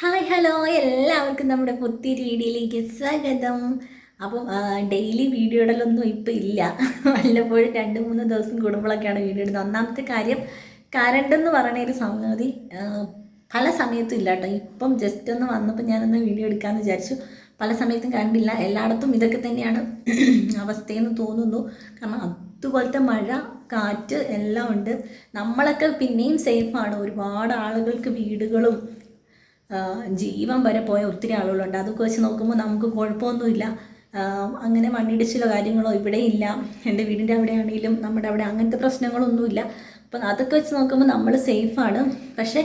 Hi hello എല്ലാവർക്കും നമ്മുടെ പുത്തിരി വീഡിയോയിലേക്ക് സ്വാഗതം. അപ്പം ഡെയിലി വീഡിയോ ഇടലൊന്നും ഇപ്പം ഇല്ല. വല്ലപ്പോഴും രണ്ട് മൂന്ന് ദിവസം കൂടുമ്പോഴൊക്കെയാണ് വീഡിയോ ഇടുന്നത്. ഒന്നാമത്തെ കാര്യം കറണ്ട് എന്ന് പറയുന്ന ഒരു സംഗതി പല സമയത്തും ഇല്ല കേട്ടോ. ഇപ്പം ജസ്റ്റ് ഒന്ന് വന്നപ്പോൾ ഞാനൊന്ന് വീഡിയോ എടുക്കാമെന്ന് വിചാരിച്ചു. പല സമയത്തും കണ്ടില്ല എല്ലായിടത്തും ഇതൊക്കെ തന്നെയാണ് അവസ്ഥയെന്ന് തോന്നുന്നു. കാരണം അതുപോലത്തെ മഴ കാറ്റ് എല്ലാം ഉണ്ട്. നമ്മളൊക്കെ പിന്നെയും സേഫാണ് ഒരുപാട് ആളുകൾക്ക് വീടുകളും ജീവൻ വരെ പോയ ഒത്തിരി ആളുകളുണ്ട്. അതൊക്കെ വെച്ച് നോക്കുമ്പോൾ നമുക്ക് കുഴപ്പമൊന്നുമില്ല. അങ്ങനെ മണ്ണിടിച്ചിലോ കാര്യങ്ങളോ ഇവിടെ ഇല്ല. എന്റെ വീടിന്റെ അവിടെയാണെങ്കിലും നമ്മുടെ അവിടെ അങ്ങനത്തെ പ്രശ്നങ്ങളൊന്നുമില്ല. അപ്പം അതൊക്കെ വെച്ച് നോക്കുമ്പോൾ നമ്മൾ സേഫാണ് പക്ഷേ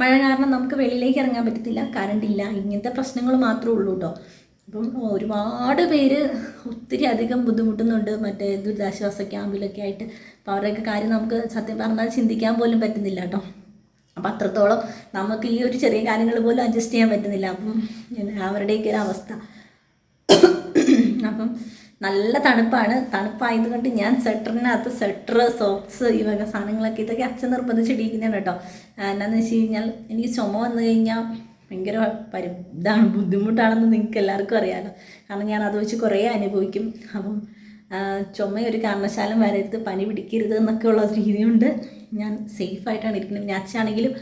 മഴ കാരണം നമുക്ക് വെളിയിലേക്ക് ഇറങ്ങാൻ പറ്റത്തില്ല. കറണ്ട് ഇല്ല. ഇങ്ങനത്തെ പ്രശ്നങ്ങൾ മാത്രമേ ഉള്ളൂ കേട്ടോ അപ്പം ഒരുപാട് പേര് ഒത്തിരി അധികം ബുദ്ധിമുട്ടുന്നുണ്ട്. മറ്റേ ദുരിതാശ്വാസ ക്യാമ്പിലൊക്കെ ആയിട്ട്. അപ്പോൾ അവരുടെയൊക്കെ കാര്യം നമുക്ക് സത്യം പറഞ്ഞാൽ ചിന്തിക്കാൻ പോലും പറ്റുന്നില്ല കേട്ടോ അപ്പം അത്രത്തോളം നമുക്ക് ഈ ഒരു ചെറിയ കാര്യങ്ങൾ പോലും അഡ്ജസ്റ്റ് ചെയ്യാൻ പറ്റുന്നില്ല. അപ്പം അവരുടെയൊക്കെ ഒരു അവസ്ഥ. അപ്പം നല്ല തണുപ്പാണ്. തണുപ്പായതുകൊണ്ട് ഞാൻ സ്വെറ്ററിനകത്ത് സ്വെറ്റർ സോക്സ് ഈ വക സാധനങ്ങളൊക്കെ ഇതൊക്കെ അച്ഛൻ നിർബന്ധിച്ചിടിക്കുന്നതാണ് കേട്ടോ. എന്നാന്ന് വെച്ച് കഴിഞ്ഞാൽ എനിക്ക് ചുമ വന്നു കഴിഞ്ഞാൽ ഭയങ്കര പരി ഇതാണ് ബുദ്ധിമുട്ടാണെന്ന് നിങ്ങൾക്ക് എല്ലാവർക്കും അറിയാമല്ലോ കാരണം ഞാൻ അത് വെച്ച് കുറേ അനുഭവിക്കും. അപ്പം ചുമ ഒരു കാരണശാലം വരരുത് പനി പിടിക്കരുത് എന്നൊക്കെ ഉള്ള രീതിയുണ്ട്. ഞാൻ സേഫായിട്ടാണ് ഇരിക്കുന്നത്. പിന്നെ അച്ഛനാണെങ്കിലും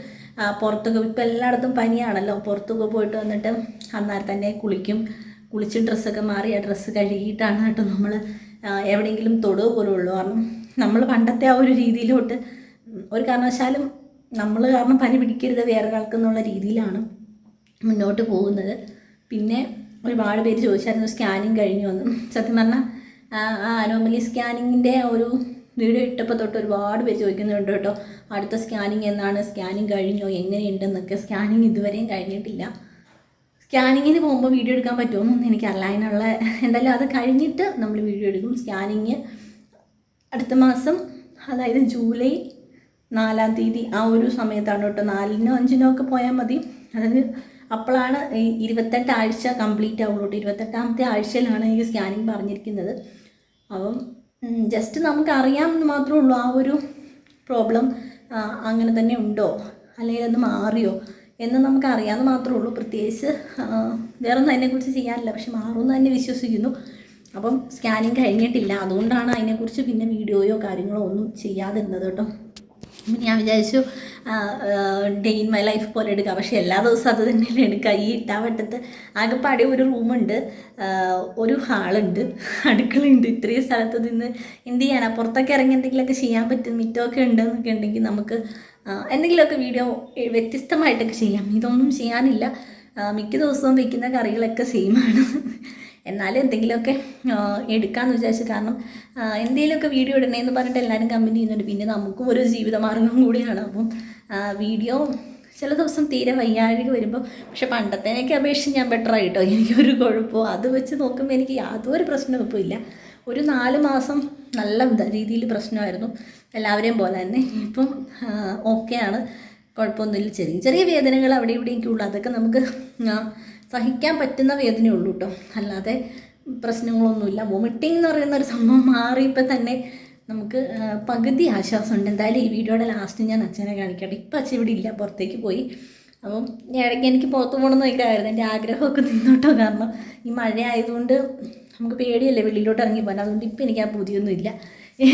പുറത്തൊക്കെ ഇപ്പം എല്ലായിടത്തും പനിയാണല്ലോ. പുറത്തൊക്കെ പോയിട്ട് വന്നിട്ട് അന്നേരം തന്നെ കുളിക്കും. കുളിച്ച് ഡ്രസ്സൊക്കെ മാറി ആ ഡ്രസ്സ് കഴുകിയിട്ടാണ് കേട്ടോ നമ്മൾ എവിടെയെങ്കിലും തൊടുക പോലും ഉള്ളൂ. കാരണം നമ്മൾ പണ്ടത്തെ ആ ഒരു രീതിയിലോട്ട് ഒരു കാരണവശാലും നമ്മൾ കാരണം പനി പിടിക്കരുത് വേറെ ആൾക്കെന്നുള്ള രീതിയിലാണ് മുന്നോട്ട് പോകുന്നത്. പിന്നെ ഒരുപാട് പേര് ചോദിച്ചായിരുന്നു സ്കാനിങ് കഴിഞ്ഞു വന്നു സത്യം പറഞ്ഞാൽ ആ അനോമലി സ്കാനിങ്ങിന്റെ ഒരു വീഡിയോ ഇട്ടപ്പോൾ തൊട്ട് ഒരുപാട് പേര് ചോദിക്കുന്നുണ്ട് കേട്ടോ അടുത്ത സ്കാനിങ് എന്നാണ്? സ്കാനിങ് കഴിഞ്ഞോ? എങ്ങനെയുണ്ടെന്നൊക്കെ? സ്കാനിങ് ഇതുവരെയും കഴിഞ്ഞിട്ടില്ല. സ്കാനിങ്ങിന് പോകുമ്പോൾ വീഡിയോ എടുക്കാൻ പറ്റുമോയെന്നൊന്നും എനിക്കറിയില്ല. അതിനുള്ള എന്തായാലും അത് കഴിഞ്ഞിട്ട് നമ്മൾ വീഡിയോ എടുക്കും. സ്കാനിങ് അടുത്ത മാസം അതായത് ജൂലൈ നാലാം തീയതി ആ ഒരു സമയത്താണ് കേട്ടോ. നാലിനോ അഞ്ചിനോ ഒക്കെ പോയാൽ മതി. അതായത് അപ്പോഴാണ് ഇരുപത്തെട്ട് ആഴ്ച കംപ്ലീറ്റ് ആവുള്ളൂ ഇരുപത്തെട്ടാമത്തെ ആഴ്ചയിലാണ് ഈ സ്കാനിങ് പറഞ്ഞിരിക്കുന്നത്. അപ്പം ജസ്റ്റ് നമുക്ക് അറിയാമെന്ന് മാത്രമേ ഉള്ളൂ ആ ഒരു പ്രോബ്ലം അങ്ങനെ തന്നെ ഉണ്ടോ? അല്ലെങ്കിൽ അത് മാറിയോ? എന്ന് നമുക്ക് അറിയാമെന്ന് മാത്രമേ ഉള്ളൂ. പ്രത്യേകിച്ച് വേറൊന്നും അതിനെക്കുറിച്ച് ചെയ്യാനില്ല. പക്ഷെ മാറുമെന്ന് തന്നെ വിശ്വസിക്കുന്നു. അപ്പം സ്കാനിങ് കഴിഞ്ഞിട്ടില്ല. അതുകൊണ്ടാണ് അതിനെക്കുറിച്ച് പിന്നെ വീഡിയോയോ കാര്യങ്ങളോ ഒന്നും ചെയ്യാതിരുന്നത് കേട്ടോ. അപ്പം ഞാൻ വിചാരിച്ചു ഡേ ഇൻ മൈ ലൈഫ് പോലെ എടുക്കാം. പക്ഷേ എല്ലാ ദിവസവും അത് തന്നെയല്ലേ എടുക്കുക. ഈ ഇട്ടാവട്ടത്ത് ആകെപ്പാടെ ഒരു റൂമുണ്ട് ഒരു ഹാളുണ്ട് അടുക്കളയുണ്ട്. ഇത്രയും സ്ഥലത്ത് നിന്ന് എന്ത് ചെയ്യാനാ? പുറത്തൊക്കെ ഇറങ്ങി എന്തെങ്കിലുമൊക്കെ ചെയ്യാൻ പറ്റും. മിറ്റമൊക്കെ ഉണ്ടെന്നൊക്കെ ഉണ്ടെങ്കിൽ നമുക്ക് എന്തെങ്കിലുമൊക്കെ വീഡിയോ വ്യത്യസ്തമായിട്ടൊക്കെ ചെയ്യാം. ഇതൊന്നും ചെയ്യാനില്ല. മിക്ക ദിവസവും വയ്ക്കുന്ന കറികളൊക്കെ സെയിമാണ് എന്നാലും എന്തെങ്കിലുമൊക്കെ എടുക്കാമെന്ന് വിചാരിച്ചു. കാരണം എന്തെങ്കിലുമൊക്കെ വീഡിയോ ഇടണേന്ന് പറഞ്ഞിട്ട് എല്ലാവരും കമന്റ് ചെയ്യുന്നുണ്ട്. പിന്നെ നമുക്കും ഒരു ജീവിതമാർഗം കൂടിയാണ്. അപ്പം വീഡിയോ ചില ദിവസം തീരെ വയ്യാഴിക വരുമ്പോൾ പക്ഷെ പണ്ടത്തേനൊക്കെ അപേക്ഷിച്ച് ഞാൻ ബെറ്റർ ആയിട്ടോ? എനിക്കൊരു കുഴപ്പമോ? അത് വെച്ച് നോക്കുമ്പോൾ എനിക്ക് യാതൊരു പ്രശ്നവും ഇപ്പോൾ ഇല്ല ഒരു നാല് മാസം നല്ല രീതിയിൽ പ്രശ്നമായിരുന്നു. എല്ലാവരെയും പോലെ തന്നെ. ഇപ്പം ഓക്കെയാണ് കുഴപ്പമൊന്നുമില്ല. ചെറിയ ചെറിയ വേദനകൾ അവിടെ ഇവിടെയൊക്കെ ഉള്ളൂ. അതൊക്കെ നമുക്ക് സഹിക്കാൻ പറ്റുന്ന വേദനയേ ഉള്ളൂ കേട്ടോ അല്ലാതെ പ്രശ്നങ്ങളൊന്നുമില്ല. വൊമിറ്റിംഗ് എന്ന് പറയുന്ന ഒരു സംഭവം മാറിയപ്പോൾ തന്നെ നമുക്ക് പകുതി ആശ്വാസം ഉണ്ട് എന്തായാലും ഈ വീഡിയോയുടെ ലാസ്റ്റ് ഞാൻ അച്ഛനെ കാണിക്കട്ടെ. ഇപ്പം അച്ഛൻ ഇവിടെ ഇല്ല പുറത്തേക്ക് പോയി. അപ്പം ഇടയ്ക്ക് എനിക്ക് പുറത്ത് പോകണമെന്ന് ഭയങ്കരമായിരുന്നു എന്റെ ആഗ്രഹമൊക്കെ നിന്നോട്ടോ. കാരണം ഈ മഴ ആയതുകൊണ്ട് നമുക്ക് പേടിയല്ലേ വെളിയിലോട്ട് ഇറങ്ങി പോകാൻ. അതുകൊണ്ട് ഇപ്പം എനിക്ക് ആ പുതിയൊന്നും ഇല്ല.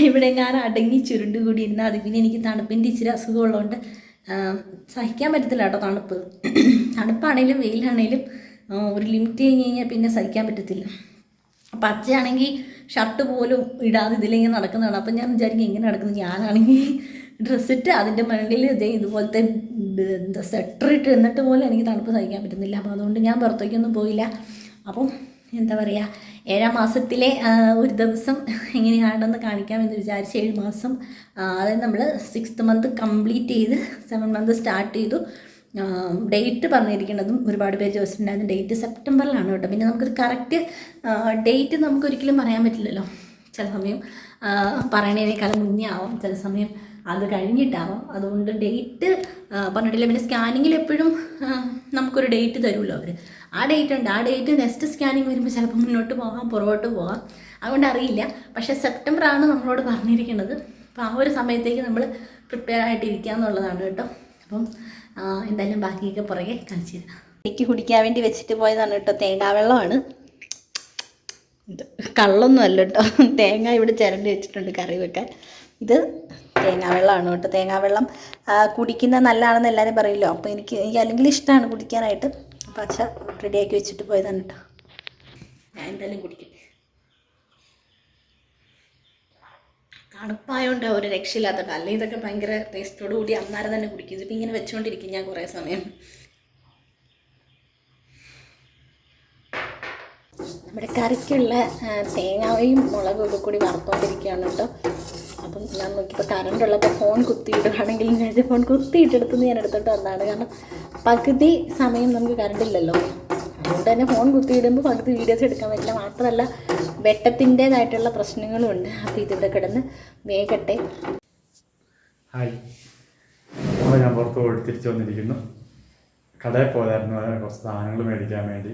ഇവിടെ ഞാൻ അടങ്ങി ചുരുണ്ട് കൂടി ഇരുന്നാൽ അത് പിന്നെ എനിക്ക് തണുപ്പിന്റെ ഇച്ചിരി അസുഖമുള്ളതുകൊണ്ട് സഹിക്കാൻ പറ്റത്തില്ല കേട്ടോ തണുപ്പ്. തണുപ്പാണേലും വെയിലാണേലും ഒരു ലിമിറ്റ് കഴിഞ്ഞ് കഴിഞ്ഞാൽ പിന്നെ സഹിക്കാൻ പറ്റത്തില്ല. അപ്പം അച്ഛയാണെങ്കിൽ ഷർട്ട് പോലും ഇടാതെ ഇതിലിങ്ങനെ നടക്കുന്നതാണ്. അപ്പം ഞാൻ വിചാരിക്കും ഇങ്ങനെ നടക്കുന്നത് ഞാനാണെങ്കിൽ ഡ്രസ്സിട്ട് അതിന്റെ മുകളിൽ ഇതേ ഇതുപോലത്തെ സ്വെറ്റർ എന്നിട്ട് പോലും എനിക്ക് തണുപ്പ് സഹിക്കാൻ പറ്റുന്നില്ല. അപ്പോൾ അതുകൊണ്ട് ഞാൻ പുറത്തേക്കൊന്നും പോയില്ല. അപ്പം എന്താ പറയുക ഏഴാം മാസത്തിലെ ഒരു ദിവസം എങ്ങനെയാണെന്ന് കാണിക്കാമെന്ന് വിചാരിച്ച് ഏഴ് മാസം അതായത് നമ്മൾ സിക്സ്ത് മന്ത് കംപ്ലീറ്റ് ചെയ്ത് സെവൻ മന്ത് സ്റ്റാർട്ട് ചെയ്തു. ഡേറ്റ് പറഞ്ഞിരിക്കുന്നതും ഒരുപാട് പേര് ചോദിച്ചിട്ടുണ്ടായിരുന്നു. ഡേറ്റ് സെപ്റ്റംബറിലാണ് കേട്ടോ. പിന്നെ നമുക്കൊരു കറക്റ്റ് ഡേറ്റ് നമുക്ക് ഒരിക്കലും പറയാൻ പറ്റില്ലല്ലോ. ചില സമയം പറയണതിനേക്കാളും മുന്നേ ആവാം. ചില സമയം അത് കഴിഞ്ഞിട്ടാവാം. അതുകൊണ്ട് ഡേറ്റ് പറഞ്ഞിട്ടില്ല. പിന്നെ സ്കാനിങ്ങിൽ എപ്പോഴും നമുക്കൊരു ഡേറ്റ് തരുമല്ലോ അവർ ആ ഡേറ്റ് ഉണ്ട്. ആ ഡേറ്റ് നെക്സ്റ്റ് സ്കാനിങ് വരുമ്പോൾ ചിലപ്പോൾ മുന്നോട്ട് പോകാം പുറകോട്ട് പോകാം. അതുകൊണ്ട് അറിയില്ല. പക്ഷേ സെപ്റ്റംബർ ആണ് നമ്മളോട് പറഞ്ഞിരിക്കുന്നത് അപ്പോൾ ആ ഒരു സമയത്തേക്ക് നമ്മൾ പ്രിപ്പയർ ആയിട്ടിരിക്കുക എന്നുള്ളതാണ് കേട്ടോ. അപ്പം എന്തായാലും ബാക്കിയൊക്കെ പുറകെ കാണിച്ചു തരാം. എനിക്ക് കുടിക്കാൻ വേണ്ടി വെച്ചിട്ട് പോയതാണ് കേട്ടോ. തേങ്ങാവെള്ളമാണ്. കള്ളൊന്നും അല്ല കേട്ടോ. തേങ്ങ ഇവിടെ ചിരണ്ടി വെച്ചിട്ടുണ്ട് കറി വെക്കാൻ. ഇത് തേങ്ങാവെള്ളമാണ് കേട്ടോ. തേങ്ങാവെള്ളം വെള്ളം കുടിക്കുന്നത് നല്ലതാണെന്ന് എല്ലാവരും പറയില്ലോ. അപ്പോൾ എനിക്ക് എനിക്ക് അല്ലെങ്കിൽ ഇഷ്ടമാണ് കുടിക്കാനായിട്ട്. അപ്പോൾ റെഡിയാക്കി വെച്ചിട്ട് പോയതാണ് കേട്ടോ. ഞാൻ എന്തായാലും കുടിക്കും തണുപ്പായോണ്ട് ഒരു രക്ഷയില്ലാത്തോട്ടോ അല്ലെങ്കിൽ ഇതൊക്കെ ഭയങ്കര ടേസ്റ്റോട് കൂടി അന്നേരം തന്നെ കുടിക്കും. ഇതിപ്പോൾ ഇങ്ങനെ വെച്ചുകൊണ്ടിരിക്കും ഞാൻ കുറേ സമയം. നമ്മുടെ കറിക്കുള്ള തേങ്ങയും മുളകും ഒക്കെ കൂടി വറുത്തോണ്ടിരിക്കുകയാണ് കേട്ടോ. അപ്പം ഞാൻ നോക്കിയപ്പോൾ കറണ്ട് ഉള്ളപ്പോൾ ഫോൺ കുത്തിയിടുകയാണെങ്കിൽ ഞാൻ ഫോൺ കുത്തിയിട്ടെടുത്തുനിന്ന് ഞാൻ എടുത്തോട്ട് വന്നതാണ്. കാരണം പകുതി സമയം നമുക്ക് കറണ്ട് ഇല്ലല്ലോ. അതുകൊണ്ട് തന്നെ ഫോൺ കുത്തിയിടുമ്പോൾ പകുതി വീഡിയോസ് എടുക്കാൻ പറ്റില്ല. മാത്രമല്ല വെട്ടത്തിന്റേതായിട്ടുള്ള പ്രശ്നങ്ങളും ഉണ്ട് അപ്പോൾ ഇതിവിടെ കിടന്ന് വേഗട്ടെ. ഹായ്. അപ്പോൾ ഞാൻ പുറത്ത് പോയി തിരിച്ചു വന്നിരിക്കുന്നു. കടയിൽ പോയായിരുന്നു കുറച്ച് സാധനങ്ങൾ മേടിക്കാൻ വേണ്ടി.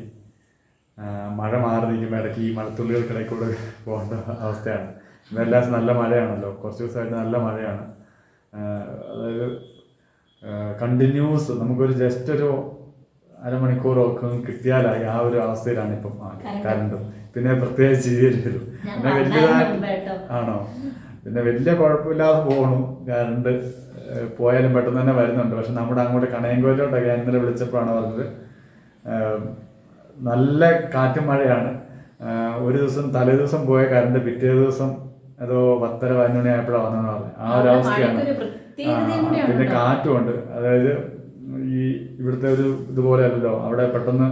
മഴ മാറി നിൽക്കുമ്പോൾ ഇടയ്ക്ക് ഈ മഴത്തുള്ളികൾക്കിടയിൽ കൂടെ പോകേണ്ട അവസ്ഥയാണ്. എല്ലാ ദിവസം നല്ല മഴയാണല്ലോ. കുറച്ച് ദിവസമായിട്ട് നല്ല മഴയാണ്. അതായത് കണ്ടിന്യൂസ് നമുക്കൊരു ജസ്റ്റ് ഒരു അരമണിക്കൂറോ ഒക്കെ കിട്ടിയാലായി ആ ഒരു അവസ്ഥയിലാണ് ഇപ്പം കറണ്ടും പിന്നെ പ്രത്യേകിച്ച് ചെയ്യരുത്. പിന്നെ വലിയതായിട്ട് ആണോ? പിന്നെ വലിയ കുഴപ്പമില്ലാതെ പോകണം കറണ്ട് പോയാലും പെട്ടെന്ന് തന്നെ വരുന്നുണ്ട്. പക്ഷെ നമ്മുടെ അങ്ങോട്ട് കണയങ്കോയിലോട്ടൊക്കെ ഇന്നലെ വിളിച്ചപ്പോഴാണ് പറഞ്ഞത്. നല്ല കാറ്റും മഴയാണ്. ഒരു ദിവസം തലേ ദിവസം പോയ കറണ്ട് പിറ്റേ ദിവസം ഏതോ പത്തര പതിനൊന്ന് മണി ആയപ്പോഴാണ് വന്നതെന്ന് പറഞ്ഞു. ആ ഒരു അവസ്ഥയാണ് പിന്നെ. കാറ്റുമുണ്ട് അതായത് ഈ ഇവിടുത്തെ ഒരു ഇതുപോലെ അല്ലല്ലോ. അവിടെ പെട്ടെന്ന്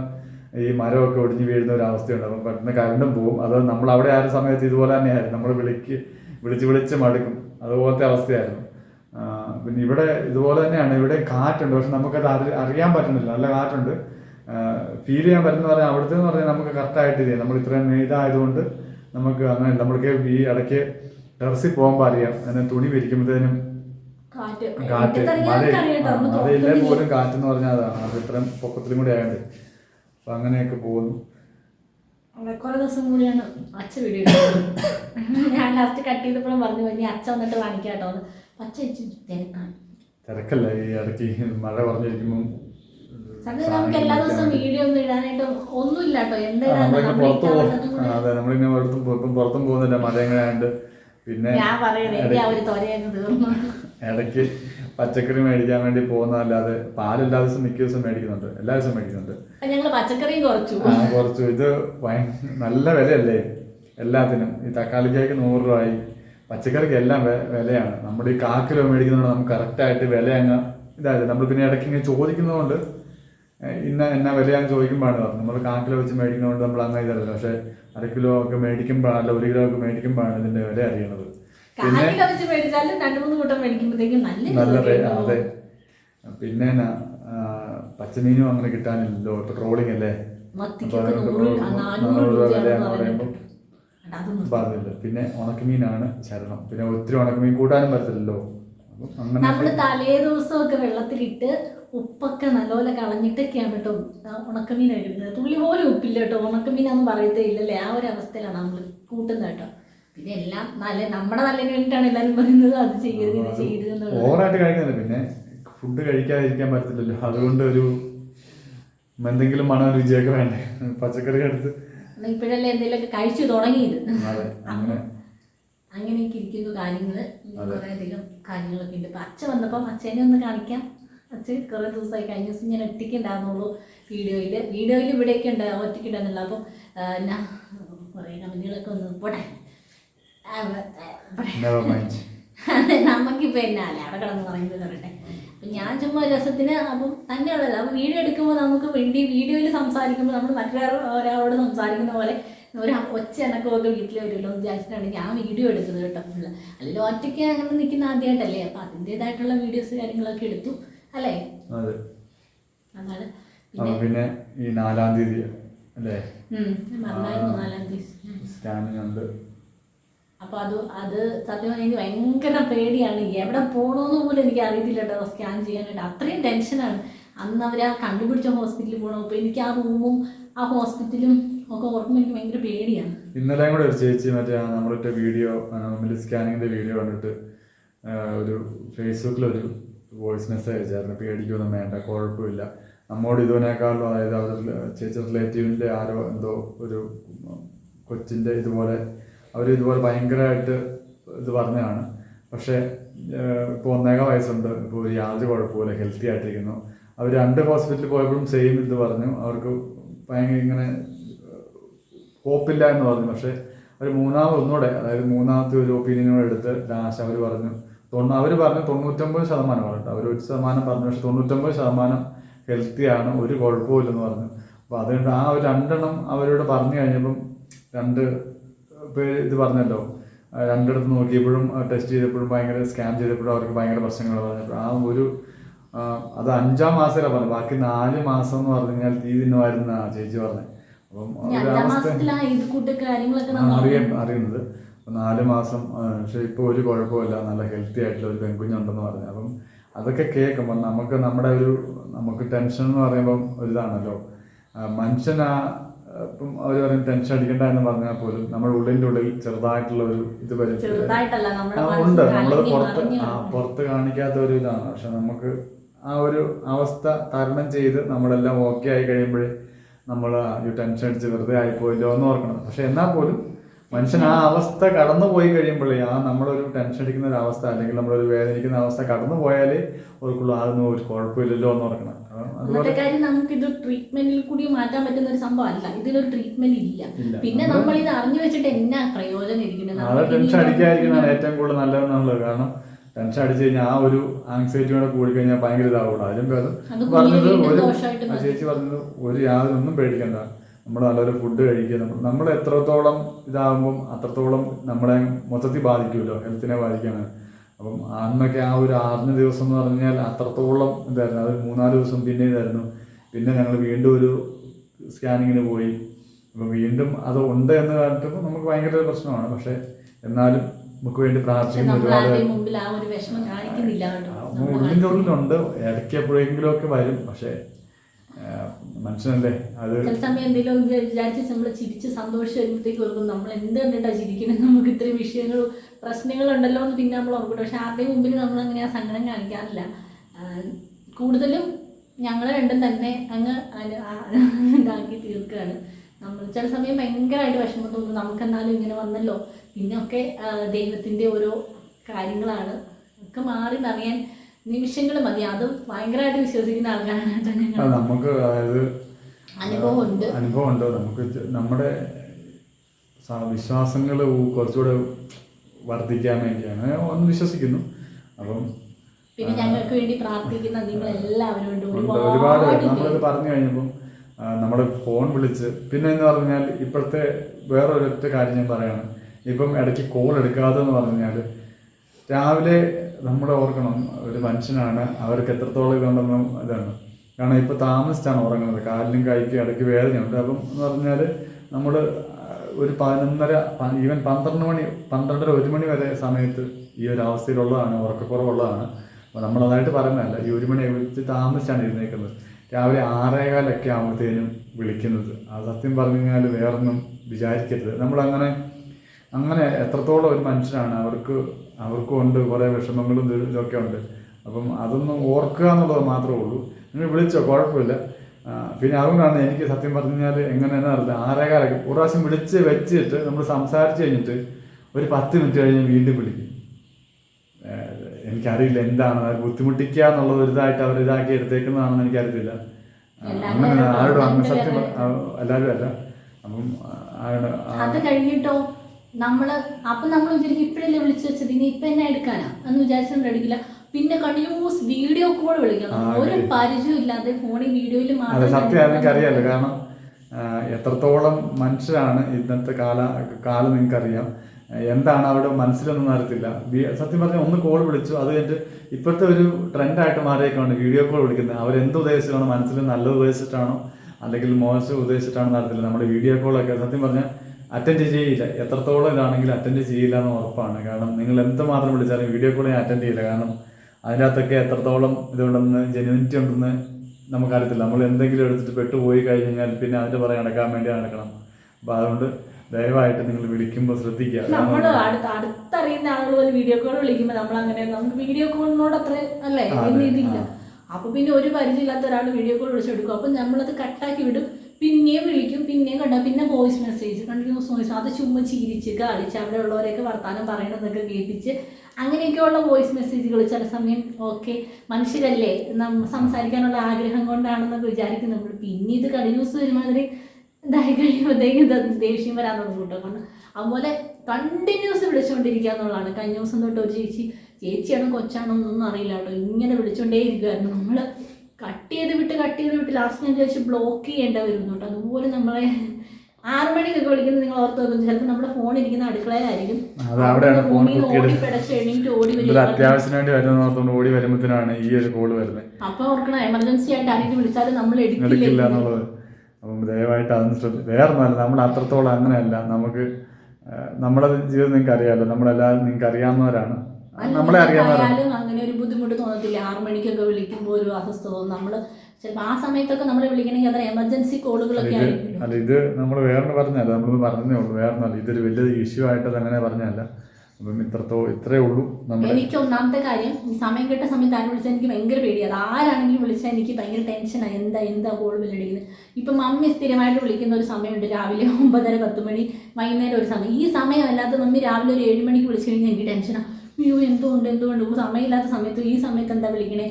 ഈ മരമൊക്കെ ഒടിഞ്ഞു വീഴുന്ന ഒരു അവസ്ഥയുണ്ട്. അപ്പം പെട്ടെന്ന് കരണ്ടും പോവും. അത് നമ്മൾ അവിടെ ആ ഒരു സമയത്ത് ഇതുപോലെ തന്നെയായിരുന്നു. നമ്മൾ വിളിക്ക് വിളിച്ച് വിളിച്ച് മടുക്കും. അതുപോലത്തെ അവസ്ഥയായിരുന്നു. പിന്നെ ഇവിടെ ഇതുപോലെ തന്നെയാണ്. ഇവിടെ കാറ്റുണ്ട്. പക്ഷെ നമുക്കത് അറി അറിയാൻ പറ്റുന്നില്ല. നല്ല കാറ്റുണ്ട്. ഫീൽ ചെയ്യാൻ പറ്റുന്ന പറഞ്ഞാൽ അവിടുത്തെ എന്ന് പറഞ്ഞാൽ നമുക്ക് കറക്റ്റായിട്ട് ചെയ്യാം നമ്മൾ ഇത്രയും ഇതായതുകൊണ്ട് നമുക്ക് അങ്ങനെ നമ്മൾക്ക് ഈ ഇടയ്ക്ക് ടെറസിൽ പോകുമ്പോൾ അറിയാം അങ്ങനെ തുണി വിരിക്കുമ്പോഴത്തേനും കാറ്റ്. മഴ മഴയില്ലേ. പോലും കാറ്റെന്ന് പറഞ്ഞാൽ അതാണ്. അത് ഇത്രയും പൊക്കത്തിലും കൂടി ആയതുകൊണ്ട് അപ്പൊ അങ്ങനെയൊക്കെ പോകുന്നു. കുറെ ദിവസം കൂടിയാണ് അച്ഛ വീഡിയോ ഞാൻ ലാസ്റ്റ് കട്ട് ചെയ്തപ്പോഴും പറഞ്ഞു ഇനി അച്ഛ വന്നിട്ട് വാങ്ങിക്കാട്ടോ കേട്ടോ. അച്ഛ തിരക്കാണ്. തിരക്കല്ല ഈ ഇടയ്ക്ക് മഴ പറഞ്ഞിരിക്കുമ്പം സത്യം നമുക്ക് എല്ലാ ദിവസവും വീഡിയോ ഒന്നും ഇടാനായിട്ട് ഒന്നുമില്ല കേട്ടോ. എന്തായാലും അതെ നമ്മളിങ്ങനെ പുറത്തും ഇപ്പം പുറത്തും പോകുന്നില്ല മഴ പിന്നെ ഞാൻ പറയണേ ഒരു തൊരയൊക്കെ തീർന്നു. ഇടയ്ക്ക് പച്ചക്കറി മേടിക്കാൻ വേണ്ടി പോകുന്നതല്ലാതെ പാൽ ദിവസം മിക്ക ദിവസം മേടിക്കുന്നുണ്ട്. എല്ലാ ദിവസവും മേടിക്കുന്നുണ്ട്. ഞങ്ങൾ പച്ചക്കറിയും കുറച്ചു. ആ, കുറച്ച്. ഇത് നല്ല വിലയല്ലേ? എല്ലാത്തിനും. ഈ തക്കാളിക്കായ്ക്ക് നൂറ് രൂപയായി പച്ചക്കറിക്ക് എല്ലാം വിലയാണ്. നമ്മൾ ഈ കാ കിലോ മേടിക്കുന്നതുകൊണ്ട് നമുക്ക് കറക്റ്റായിട്ട് വില അങ്ങ് ഇതായത്. നമ്മൾ പിന്നെ ഇടയ്ക്ക് ഇങ്ങനെ ചോദിക്കുന്നതുകൊണ്ട് ഇന്ന എന്നാ വിലയാന്ന് ചോദിക്കുമ്പോഴാണ് പറഞ്ഞത്. നമ്മൾ കാ കിലോ വെച്ച് മേടിക്കുന്നതുകൊണ്ട് നമ്മൾ അങ്ങനെ ഇതല്ല. പക്ഷേ അര കിലോ ഒക്കെ മേടിക്കുമ്പോഴല്ല ഒരു കിലോ ഒക്കെ മേടിക്കുമ്പോഴാണ് ഇതിന്റെ വില അറിയണത്. കാക്കില വെച്ച് മേടിച്ചാലും രണ്ടു മൂന്ന് കൂട്ടം മേടിക്കുമ്പോഴത്തേക്കും നല്ല നല്ല അതെ. പിന്നെ എന്നാ, ആ, പച്ചമീനും അങ്ങനെ കിട്ടാനില്ലല്ലോ ഇപ്പൊ ട്രോളിംഗ് അല്ലേ? മത്തിക്കൊക്കെ അപ്പൊ അതുകൊണ്ട് നൂറ് ഇപ്പൊ നാനൂറ് നാനൂറ് രൂപ രൂപയാണെന്ന് വിലയാന്ന് പറയുന്നത്. പറയുമ്പോൾ അതൊന്നും അപ്പൊ പിന്നെ ഉണക്കമീനാണ് ശരണം പിന്നെ ഒത്തിരി ഉണക്കമീൻ കൂട്ടാനും പറ്റില്ലല്ലോ അപ്പം അങ്ങനെ നമ്മൾ തലേ ദിവസമൊക്കെ വെള്ളത്തിലിട്ട് ഉപ്പൊക്കെ നല്ലപോലെ കളഞ്ഞിട്ടൊക്കെയാണ് കേട്ടോ ആ ഉണക്കമീൻ എടുക്കുന്നത് തുള്ളി പോലും ഉപ്പില്ല കേട്ടോ. ഉണക്കമീനൊന്നും പറയത്തേ ഇല്ലല്ലേ? ആ ഒരു അവസ്ഥയിലാണ് നമ്മൾ കൂട്ടുന്നത് കേട്ടോ. പിന്നെ എല്ലാം നല്ല നമ്മുടെ നല്ലതിന് വേണ്ടിയിട്ടാണ് എല്ലാവരും പറയുന്നത്. അത് ചെയ്യരുത് ഇത് ചെയ്യരുത് എന്നുള്ളത്. ഓവറായിട്ട് കഴിക്കുന്നില്ല. പിന്നെ ഫുഡ് കഴിക്കാതിരിക്കാൻ പറ്റത്തില്ലല്ലോ. അതുകൊണ്ട് ഒരു എന്തെങ്കിലും മണം രുചിയൊക്കെ വേണ്ടേ? പച്ചക്കറി എടുത്ത്. എന്നാ ഇപ്പോഴല്ലേ എന്തെങ്കിലുമൊക്കെ കഴിച്ചു തുടങ്ങിയത്. അതെ അങ്ങനെ. അങ്ങനെയൊക്കെ ഇരിക്കുന്നു കാര്യങ്ങൾ കുറേ അധികം കാര്യങ്ങളൊക്കെ ഉണ്ട്. ഇപ്പം അച്ഛൻ വന്നപ്പം അച്ഛനെ ഒന്ന് കാണിക്കാം. അച്ഛൻ കുറേ ദിവസമായി. കഴിഞ്ഞ ദിവസം ഞാൻ ഒറ്റയ്ക്ക് ഉണ്ടായിരുന്നുള്ളൂ വീഡിയോയിൽ വീഡിയോയിൽ ഇവിടെയൊക്കെ ഉണ്ട് ഒറ്റയ്ക്ക് ഉണ്ടായിരുന്നില്ല. അപ്പം എന്നാ കുറേ കമന്റുകളൊക്കെ ഒന്ന് പോട്ടെ. ആ, എന്നെ എന്നാലേ അവിടെ കിടന്ന് പറയുന്നത് പറയട്ടെ. ഞാൻ ചുമ്മാ രസത്തിന് അപ്പം തന്നെയുള്ളല്ലോ അപ്പം വീഡിയോ എടുക്കുമ്പോൾ നമുക്ക് വേണ്ടി വീഡിയോയിൽ സംസാരിക്കുമ്പോൾ നമ്മൾ മറ്റൊരാൾ ഒരാളോട് സംസാരിക്കുന്ന പോലെ ഒരു ഒച്ച എനക്കമൊക്കെ വീട്ടിൽ വരുമല്ലോ എന്ന് വിചാരിച്ചിട്ടാണ് ഞാൻ വീഡിയോ എടുത്തത് കേട്ടോ ഫുള്ള് അല്ലെങ്കിൽ ഒറ്റയ്ക്ക് അങ്ങനെ നിൽക്കുന്ന ആദ്യമായിട്ടല്ലേ അപ്പം അതിന്റെതായിട്ടുള്ള വീഡിയോസ് കാര്യങ്ങളൊക്കെ എടുത്തു. അല്ലേ? അതെ. അതാണ്. പിന്നെ ഈ നാലാം തീയതി അല്ലേ? നാലാം തീയതി. സ്കാനിങ് ഉണ്ട്. അപ്പൊ അത് അത് സത്യം പറഞ്ഞാൽ ഭയങ്കര പേടിയാണ്. എവിടെ പോകണമെന്ന് പോലും എനിക്ക് അറിയത്തില്ല കേട്ടോ സ്കാൻ ചെയ്യാനായിട്ട്. അത്രയും ടെൻഷനാണ് അന്ന് അവർ ആ കണ്ടുപിടിച്ച ഹോസ്പിറ്റലിൽ പോകണം അപ്പോൾ എനിക്ക് ആ റൂമും ആ ഹോസ്പിറ്റലും ഒക്കെ ഓർക്കുമ്പോൾ എനിക്ക് ഭയങ്കര പേടിയാണ്. ഇന്നലെ കൂടെ ഒരു ചേച്ചി മറ്റേ നമ്മളിട്ട വീഡിയോ സ്കാനിങ്ങിന്റെ വീഡിയോ കണ്ടിട്ട് ഒരു ഫേസ്ബുക്കിലൊരു വോയിസ് മെസ്സേജ് അയച്ചായിരുന്നു പേടിക്കൊന്നും വേണ്ട കുഴപ്പമില്ല. നമ്മോട് ഇതിനേക്കാളും അതായത് അവരുടെ ചേച്ചി റിലേറ്റീവിന്റെ ആരോ എന്തോ ഒരു കൊച്ചിന്റെ ഇതുപോലെ അവർ ഇതുപോലെ ഭയങ്കരമായിട്ട് ഇത് പറഞ്ഞതാണ്. പക്ഷേ ഇപ്പോൾ ഒന്നേക വയസ്സുണ്ട്. ഇപ്പോൾ യാതൊരു കുഴപ്പമില്ല ഹെൽത്തി ആയിട്ടിരിക്കുന്നു. അവർ രണ്ട് ഹോസ്പിറ്റലിൽ പോയപ്പോഴും സെയിം ഇത് പറഞ്ഞു. അവർക്ക് ഭയങ്കര ഇങ്ങനെ ഹോപ്പില്ല എന്ന് പറഞ്ഞു. പക്ഷേ അവർ മൂന്നാമത് ഒന്നുകൂടെ അതായത് മൂന്നാമത്തെ ഒരു ഒപ്പീനിയനോട് എടുത്ത് ലാസ്റ്റ് അവർ പറഞ്ഞു. തൊണ്ണൂ അവർ പറഞ്ഞു തൊണ്ണൂറ്റൊമ്പത് ശതമാനം പറഞ്ഞു അവർ ഒരു ശതമാനം പറഞ്ഞു. പക്ഷെ തൊണ്ണൂറ്റൊമ്പത് ശതമാനം ഹെൽത്തിയാണ് ഒരു കുഴപ്പമില്ലെന്ന് പറഞ്ഞു. അപ്പോൾ അതുകൊണ്ട് ആ ഒരു രണ്ടെണ്ണം അവരോട് പറഞ്ഞു കഴിഞ്ഞപ്പം രണ്ട് ഇത് പറഞ്ഞല്ലോ ആ രണ്ടിടത്ത് നോക്കിയപ്പോഴും ടെസ്റ്റ് ചെയ്തപ്പോഴും ഭയങ്കര സ്കാൻ ചെയ്തപ്പോഴും അവർക്ക് ഭയങ്കര പ്രശ്നങ്ങൾ പറഞ്ഞപ്പോൾ ആ ഒരു അത് അഞ്ചാം മാസമല്ല പറഞ്ഞു ബാക്കി നാല് മാസം എന്ന് പറഞ്ഞു കഴിഞ്ഞാൽ തീ തിന്നുമായിരുന്ന ചേച്ചി പറഞ്ഞത്. അപ്പം ഒരു ആ, അറിയാൻ അറിയുന്നത്. നാല് മാസം പക്ഷെ ഇപ്പോൾ ഒരു കുഴപ്പമില്ല നല്ല ഹെൽത്തി ആയിട്ടുള്ള ഒരു പെൺകുഞ്ഞുണ്ടെന്ന് പറഞ്ഞു. അപ്പം അതൊക്കെ കേൾക്കുമ്പോൾ നമുക്ക് നമ്മുടെ ഒരു നമുക്ക് ടെൻഷൻ എന്ന് പറയുമ്പം ഒരിതാണല്ലോ. ഇതാണല്ലോ മനുഷ്യൻ ആ ഇപ്പം അവർ പറയും ടെൻഷൻ അടിക്കണ്ട എന്ന് പറഞ്ഞാൽ പോലും നമ്മുടെ ഉള്ളിന്റെ ഉള്ളിൽ ചെറുതായിട്ടുള്ള ഒരു ഇത് വരും. ഉണ്ട്. നമ്മൾ പുറത്ത് ആ പുറത്ത് കാണിക്കാത്ത ഒരു ഇതാണ്. പക്ഷെ നമുക്ക് ആ ഒരു അവസ്ഥ തരണം ചെയ്ത് നമ്മളെല്ലാം ഓക്കെ ആയി കഴിയുമ്പോഴേ നമ്മൾ ഈ ടെൻഷൻ അടിച്ച് വെറുതെ ആയിപ്പോയില്ലോ എന്ന് ഓർക്കണം. പക്ഷെ എന്നാൽ പോലും മനുഷ്യൻ ആ അവസ്ഥ കടന്നു പോയി കഴിയുമ്പോഴേ ആ നമ്മളൊരു ടെൻഷൻ അടിക്കുന്ന ഒരു അവസ്ഥ അല്ലെങ്കിൽ നമ്മളൊരു വേദനിക്കുന്ന അവസ്ഥ കടന്നു പോയാലേ ഓർക്കുള്ളൂ അതൊന്നും ഒരു കുഴപ്പമില്ലല്ലോ എന്ന് ഓർക്കണം. ഒന്നാമത്തെ കാര്യം നമുക്ക് ഇത് ട്രീറ്റ്മെന്റിൽ കൂടി മാറ്റാൻ പറ്റുന്ന ഒരു സംഭവം അല്ല ഇതിനൊരു ട്രീറ്റ്മെന്റ് ഇല്ല. പിന്നെ നമ്മൾ ഇത് അറിഞ്ഞു വെച്ചിട്ട് എന്നാ പ്രയോജനം ഇരിക്കുന്നത്? ടെൻഷൻ അടിക്കാതിരിക്കുന്നതാണ് ഏറ്റവും കൂടുതൽ നല്ലതെന്നുള്ളത്. കാരണം ടെൻഷൻ അടിച്ചു കഴിഞ്ഞാൽ ആ ഒരു ആങ്സൈറ്റി കൂടെ കൂടി കഴിഞ്ഞാൽ ഭയങ്കര ഇതാവുള്ളൂ അതിലും പറഞ്ഞത് ഒരു. ചേച്ചി പറഞ്ഞത് ഒരു യാതൊന്നും പേടിക്കണ്ട. നമ്മൾ നല്ലൊരു ഫുഡ് കഴിക്കുക. നമ്മൾ എത്രത്തോളം ഇതാകുമ്പം അത്രത്തോളം നമ്മളെ മൊത്തത്തിൽ ബാധിക്കുമല്ലോ. ഹെൽത്തിനെ ബാധിക്കാണ് അപ്പം അന്നൊക്കെ ആ ഒരു ആറിന് ദിവസം എന്ന് പറഞ്ഞാൽ അത്രത്തോളം ഇതായിരുന്നു. അത് മൂന്നാൽ ദിവസം പിന്നെ ഇതായിരുന്നു. പിന്നെ ഞങ്ങൾ വീണ്ടും ഒരു സ്കാനിങ്ങിന് പോയി. അപ്പം വീണ്ടും അത് ഉണ്ട് എന്ന് പറഞ്ഞിട്ട് നമുക്ക് ഭയങ്കര ഒരു പ്രശ്നമാണ്. പക്ഷേ എന്നാലും നമുക്ക് വേണ്ടി പ്രാർത്ഥിക്കുന്ന ഒരുപാട് ഉള്ളിന്റെ ഉള്ളിലുണ്ട്. ഇടയ്ക്ക് എപ്പോഴെങ്കിലും ഒക്കെ വരും. പക്ഷേ ആ, മനുഷ്യനല്ലേ അത് ചില സമയം എന്തെങ്കിലും വിചാരിച്ച് നമ്മൾ ചിരിച്ച് സന്തോഷം വരുമ്പോഴത്തേക്ക് ഓർക്കും നമ്മൾ എന്ത് കണ്ടിട്ടാ ചിരിക്കുന്നത് നമുക്ക് ഇത്രയും വിഷയങ്ങൾ പ്രശ്നങ്ങളുണ്ടല്ലോ എന്ന് പിന്നെ നമ്മൾ ഓർക്കും. പക്ഷെ ആരുടെയും മുമ്പിൽ നമ്മൾ അങ്ങനെ ആ സങ്കടം കാണിക്കാറില്ല. കൂടുതലും ഞങ്ങൾ രണ്ടും തന്നെ അങ്ങ് ഇതാക്കി തീർക്കുകയാണ് നമ്മൾ ചില സമയം ഭയങ്കരമായിട്ട് വിഷമം തോന്നും. നമുക്കെന്നാലും ഇങ്ങനെ വന്നല്ലോ. പിന്നൊക്കെ ഒക്കെ ദൈവത്തിന്റെ ഓരോ കാര്യങ്ങളാണ്. ഒക്കെ മാറി മറിയാൻ നിമിഷങ്ങൾ മതി. അതും ഭയങ്കരമായിട്ട് വിശ്വസിക്കുന്ന ആൾക്കാരാണ് കേട്ടോ ആ, ഞങ്ങൾ നമുക്ക് അതായത് അനുഭവമുണ്ട്. അനുഭവമുണ്ട്. നമുക്ക് നമ്മുടെ വിശ്വാസങ്ങൾ കുറച്ചുകൂടെ വർദ്ധിക്കാൻ വേണ്ടിയാണ്. ഒന്ന് വിശ്വസിക്കുന്നു. അപ്പം പിന്നെ ഞങ്ങൾക്ക് വേണ്ടി പ്രാർത്ഥിക്കുന്ന നിങ്ങൾ എല്ലാവരും. ഒരുപാട് നമ്മളത് പറഞ്ഞു കഴിഞ്ഞപ്പം നമ്മുടെ ഫോൺ വിളിച്ച് പിന്നെ എന്ന് പറഞ്ഞാൽ ഇപ്പോഴത്തെ വേറൊരൊറ്റ കാര്യം ഞാൻ പറയാണ്. ഇപ്പം ഇടയ്ക്ക് കോൾ എടുക്കാതെ എന്ന് പറഞ്ഞാൽ രാവിലെ നമ്മൾ ഓർക്കണം ഒരു മനുഷ്യനാണ് അവർക്ക് എത്രത്തോളം ഇതുണ്ടെന്നും ഇതാണ്. കാരണം ഇപ്പോൾ താമസിച്ചാണ് ഉറങ്ങുന്നത്. കാലിലും കൈക്കും ഇടയ്ക്ക് വേദനയുണ്ട്. അപ്പം എന്ന് പറഞ്ഞാൽ നമ്മൾ ഒരു പതിനൊന്നര ഈവൻ പന്ത്രണ്ട് മണി പന്ത്രണ്ടര ഒരു മണി വരെ സമയത്ത് ഈ ഒരു അവസ്ഥയിലുള്ളതാണ് ഉറക്കക്കുറവുള്ളതാണ്. അപ്പോൾ നമ്മളതായിട്ട് പറയുന്നതല്ല ഈ ഒരു മണി വിളിച്ച് താമസിച്ചാണ് ഇരുന്നേക്കുന്നത് രാവിലെ ആറേകാലൊക്കെ ആകുമ്പോഴത്തേനും വിളിക്കുന്നത്. അത് സത്യം പറഞ്ഞു കഴിഞ്ഞാൽ വേറൊന്നും വിചാരിക്കരുത്. നമ്മളങ്ങനെ അങ്ങനെ എത്രത്തോളം ഒരു മനുഷ്യനാണ് അവർക്ക് അവർക്കും ഉണ്ട് കുറേ വിഷമങ്ങളും ഇത് ഇതൊക്കെ ഉണ്ട്. അപ്പം അതൊന്നും ഓർക്കുക എന്നുള്ളത് മാത്രമേ ഉള്ളൂ. നിങ്ങൾ വിളിച്ചോ കുഴപ്പമില്ല. പിന്നെ അതുകൊണ്ടാണ് എനിക്ക് സത്യം പറഞ്ഞു കഴിഞ്ഞാൽ എങ്ങനെയാണെന്ന് അറിയില്ല. ആറേകാലൊക്കെ ഒരു പ്രാവശ്യം വിളിച്ച് വെച്ചിട്ട് നമ്മൾ സംസാരിച്ച് കഴിഞ്ഞിട്ട് ഒരു പത്ത് മിനിറ്റ് കഴിഞ്ഞ് വീണ്ടും വിളിക്കും. എനിക്കറിയില്ല എന്താണ് അത് ബുദ്ധിമുട്ടിക്കുക എന്നുള്ളത് ഒരു ഇതായിട്ട് അവർ ഇതാക്കി എടുത്തേക്കുന്നതാണെന്ന് എനിക്കറിയത്തില്ല. അങ്ങനെ ആരും ആരോടും അങ്ങനെ സത്യം എല്ലാവരും അല്ല. അപ്പം ആരോട് അത് കഴിഞ്ഞിട്ടോ? നമ്മൾ അപ്പൊ നമ്മൾ വിചാരിക്കും ഇപ്പോഴല്ലേ വിളിച്ചു വെച്ചത് ഇനി ഇപ്പൊ എന്നെ എടുക്കാനാ? എന്ന് വിചാരിച്ചോണ്ട് എടുക്കില്ല. പിന്നെ കണ്ടിന്യൂസ് വീഡിയോ കോൾ വിളിക്കണം. ഒരു. പരിചയം ഇല്ലാതെ ഫോണിൽ വീഡിയോയിൽ മാത്രം സത്യം എനിക്കറിയാലോ. കാരണം എത്രത്തോളം മനുഷ്യരാണ് ഇന്നത്തെ കാല കാലം നിങ്ങൾക്കറിയാം. അറിയാം എന്താണ് അവിടെ മനസ്സിലൊന്നും അറിയത്തില്ല. സത്യം പറഞ്ഞാൽ ഒന്ന് കോൾ വിളിച്ചു. അത് കഴിഞ്ഞിട്ട് ഇപ്പോഴത്തെ ഒരു ട്രെൻഡായിട്ട് മാറിയേക്കാണ് വീഡിയോ കോൾ വിളിക്കുന്നത്. അവരെന്ത് ഉദ്ദേശിച്ചാണ് മനസ്സിൽ നല്ലത് ഉദ്ദേശിച്ചിട്ടാണോ അല്ലെങ്കിൽ മോശം ഉദ്ദേശിച്ചിട്ടാണോ നടത്തില്ല നമ്മുടെ വീഡിയോ കോളൊക്കെ സത്യം പറഞ്ഞാൽ അറ്റൻഡ് ചെയ്യില്ല. എത്രത്തോളം ഇതാണെങ്കിലും അറ്റൻഡ് ചെയ്യില്ല എന്ന് ഉറപ്പാണ്. കാരണം നിങ്ങൾ എന്ത് മാത്രം വിളിച്ചാലും വീഡിയോ കോൾ ഞാൻ അറ്റൻഡ് ചെയ്യില്ല. കാരണം അതിനകത്തൊക്കെ എത്രത്തോളം ഇതുണ്ടെന്ന് ജെന്യൂനിറ്റി ഉണ്ടെന്ന് നമുക്കറിയത്തില്ല. നമ്മൾ എന്തെങ്കിലും എടുത്തിട്ട് പെട്ടുപോയി കഴിഞ്ഞാൽ പിന്നെ അതിന്റെ പുറകെ നടക്കാൻ വേണ്ടി നടക്കണം. അപ്പം അതുകൊണ്ട് ദയവായിട്ട് നിങ്ങൾ വിളിക്കുമ്പോൾ ശ്രദ്ധിക്കുക. നമ്മൾ അടുത്തറിയുന്ന ആളുകൾ വീഡിയോ കോൾ വിളിക്കുമ്പോൾ നമ്മൾ അങ്ങനെ നമുക്ക് വീഡിയോ കോളിനോട് അത്ര അല്ലേ ഇതില്ല. അപ്പോൾ പിന്നെ ഒരു പരിചയമില്ലാത്ത ഒരാൾ വീഡിയോ കോൾ വിളിച്ചെടുക്കും. അപ്പൊ നമ്മളത് കട്ടാക്കി വിടും. പിന്നെയും വിളിക്കും പിന്നെയും കണ്ട പിന്നെ വോയിസ് മെസ്സേജ് കണ്ടിന്യൂസ് വോയിസ് അത് ചുമ്മാ ചിരിച്ച് കളിച്ച് അവിടെ ഉള്ളവരെയൊക്കെ വർത്തമാനം പറയണതൊക്കെ കേൾപ്പിച്ച് അങ്ങനെയൊക്കെയുള്ള വോയിസ് മെസ്സേജുകൾ ചില സമയം ഓക്കെ മനുഷ്യരല്ലേ? സംസാരിക്കാനുള്ള ആഗ്രഹം കൊണ്ടാണെന്നൊക്കെ വിചാരിക്കും നമ്മൾ പിന്നെ ഇത് കണ്ടിന്യൂസ് ഒരുമാതിരി ഇതായി കഴിയുമ്പോഴത്തേക്കും ദേഷ്യം വരാൻ തുടങ്ങും കേട്ടോ. കാരണം അതുപോലെ കണ്ടിന്യൂസ് വിളിച്ചുകൊണ്ടിരിക്കുക എന്നുള്ളതാണ്. കഴിഞ്ഞ ദിവസം തൊട്ട് ഒരു ചേച്ചി ചേച്ചിയാണോ കൊച്ചാണോ എന്നൊന്നും അറിയില്ല കേട്ടോ. ഇങ്ങനെ വിളിച്ചുകൊണ്ടേ ഇരിക്കുമായിരുന്നു നമ്മൾ കട്ട് ചെയ്ത് വിട്ട് കട്ട് ചെയ്ത് വിട്ട് ലാസ്റ്റ് ഞാൻ വിചാരിച്ച് ബ്ലോക്ക് ചെയ്യേണ്ട വരുന്നുണ്ട്. അതുപോലെ നമ്മളെ ആറു മണിക്കൊക്കെ വിളിക്കുന്നത് നിങ്ങൾ ഓർത്ത് നോക്കുന്നു ചിലപ്പോൾ നമ്മുടെ ഫോൺ ഇരിക്കുന്ന അടുക്കളയിലായിരിക്കും. അത്യാവശ്യത്തിന് വേണ്ടി വരുന്നോർത്തുകൊണ്ട് ഓടി വരുമ്പോഴത്തേനാണ് ഈ ഒരു കോൾ വരുന്നത്. അപ്പൊ ഓർക്കണം എമർജൻസി ആയിട്ട് ആരെങ്കിലും വിളിച്ചാലും നമ്മൾ എടുക്കില്ല എന്നുള്ളത്. അപ്പം ദയവായിട്ട് അതൊന്ന് ശ്രദ്ധ വേറെ നമ്മൾ അത്രത്തോളം അങ്ങനെയല്ല. നമുക്ക് നമ്മുടെ ജീവിതം നിങ്ങൾക്ക് അറിയാമല്ലോ നമ്മളെല്ലാവരും നിങ്ങൾക്ക് അറിയാവുന്നവരാണ് നമ്മളെ അറിയാമായാലും അങ്ങനെ ഒരു ബുദ്ധിമുട്ട് തോന്നത്തില്ല. ആറു മണിക്കൊക്കെ വിളിക്കുമ്പോൾ ഒരു അസ്വസ്ഥ തോന്നും നമ്മൾ ചിലപ്പോൾ ആ സമയത്തൊക്കെ നമ്മൾ വിളിക്കണമെങ്കിൽ അത്ര എമർജൻസി കോളുകളൊക്കെ ആയിരിക്കും. അല്ല ഇത് നമ്മൾ വേറെ പറഞ്ഞല്ല നമ്മളൊന്ന് പറഞ്ഞേ ഉള്ളൂ. വേറെ ഇതൊരു വലിയ ഇഷ്യൂ ആയിട്ട് അങ്ങനെ പറഞ്ഞല്ല അപ്പം ഇത്രത്തോ ഇത്രേ ഉള്ളൂ എനിക്ക് ഒന്നാമത്തെ കാര്യം ഈ സമയം കിട്ട സമയത്ത് ആരും വിളിച്ചാൽ എനിക്ക് ഭയങ്കര പേടിയാണ് ആരാണെങ്കിലും വിളിച്ചാൽ എനിക്ക് ഭയങ്കര ടെൻഷനാണ് എന്താ എന്താ കോൾ വിളിക്കുന്നത് ഇപ്പം മമ്മി സ്ഥിരമായിട്ട് വിളിക്കുന്ന ഒരു സമയമുണ്ട്. രാവിലെ ഒമ്പതര പത്ത് മണി വൈകുന്നേരം ഒരു സമയം. ഈ സമയമല്ലാത്ത മമ്മി രാവിലെ ഒരു ഏഴ് മണിക്ക് വിളിച്ചു കഴിഞ്ഞാൽ എനിക്ക് ടെൻഷനാണ് അയ്യോ എന്തുകൊണ്ട് എന്തുകൊണ്ട്? സമയമില്ലാത്ത സമയത്ത് ഈ സമയത്ത് എന്താ വിളിക്കണേ?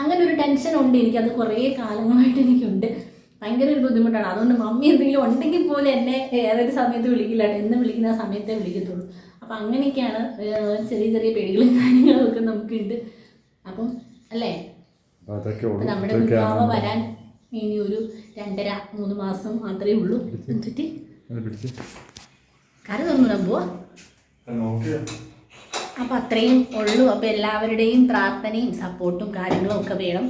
അങ്ങനെ ഒരു ടെൻഷൻ ഉണ്ട് എനിക്ക് അത് കുറേ കാലങ്ങളായിട്ട് എനിക്കുണ്ട്. ഭയങ്കര ഒരു ബുദ്ധിമുട്ടാണ്. അതുകൊണ്ട് മമ്മി എന്തെങ്കിലും ഉണ്ടെങ്കിൽ പോലും എന്നെ ഏതൊരു സമയത്ത് വിളിക്കില്ല എന്നെ വിളിക്കുന്ന ആ സമയത്തേ വിളിക്കത്തുള്ളൂ. അപ്പം അങ്ങനെയൊക്കെയാണ് ചെറിയ ചെറിയ പേടികളും കാര്യങ്ങളും ഒക്കെ നമുക്കുണ്ട്. അപ്പം അല്ലേ? നമ്മുടെ ഇതൊക്കെയാണ് വരാൻ ഇനി ഒരു രണ്ടര മൂന്ന് മാസം മാത്രമേ ഉള്ളൂ. എന്നിട്ട് ഇത് പിടിച്ച്. കര തുറന്നിടാൻ അപ്പം അത്രയും ഉള്ളൂ. അപ്പം എല്ലാവരുടെയും പ്രാർത്ഥനയും സപ്പോർട്ടും കാര്യങ്ങളും ഒക്കെ വേണം.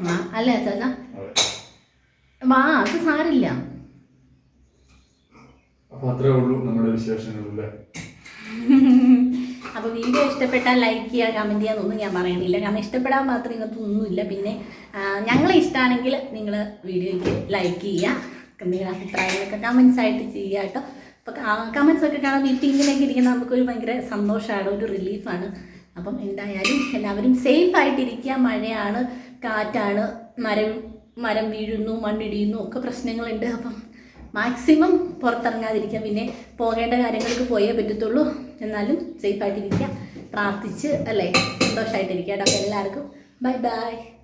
ആ അല്ലേ ചേച്ചാ വാ അത് സാരില്ല. അപ്പൊ അത്രേ ഉള്ളൂ നമ്മുടെ അപ്പോൾ വീഡിയോ ഇഷ്ടപ്പെട്ടാൽ ലൈക്ക് ചെയ്യുക കമന്റ് ചെയ്യാന്നൊന്നും ഞാൻ പറയണില്ല. കാരണം ഇഷ്ടപ്പെടാൻ മാത്രം ഇങ്ങനത്തെ ഒന്നുമില്ല. പിന്നെ ഞങ്ങൾ ഞങ്ങളെ ഇഷ്ടമാണെങ്കിൽ നിങ്ങൾ വീഡിയോയ്ക്ക് ലൈക്ക് ചെയ്യുക. നിങ്ങളുടെ അഭിപ്രായങ്ങളൊക്കെ കമൻസ് ആയിട്ട് ചെയ്യാട്ടോ കേട്ടോ. അപ്പോൾ കമൻസ് ഒക്കെ കാണാൻ മീറ്റിങ്ങിലേക്ക് ഇരിക്കുന്ന നമുക്കൊരു ഭയങ്കര സന്തോഷമാണ് ഒരു റിലീഫാണ് അപ്പം എന്തായാലും എല്ലാവരും സേഫ് ആയിട്ടിരിക്കുക. മഴയാണ് കാറ്റാണ് മരം മരം വീഴുന്നു മണ്ണിടിയുന്നു ഒക്കെ പ്രശ്നങ്ങളുണ്ട്. അപ്പം മാക്സിമം പുറത്തിറങ്ങാതിരിക്കുക പിന്നെ പോകേണ്ട കാര്യങ്ങൾക്ക് പോയേ പറ്റത്തുള്ളൂ. എന്നാലും സേഫ് ആയിട്ടിരിക്കുക. പ്രാർത്ഥിച്ച് അല്ലേ? സന്തോഷമായിട്ടിരിക്കുക കേട്ടോ. എല്ലാവർക്കും. Bye bye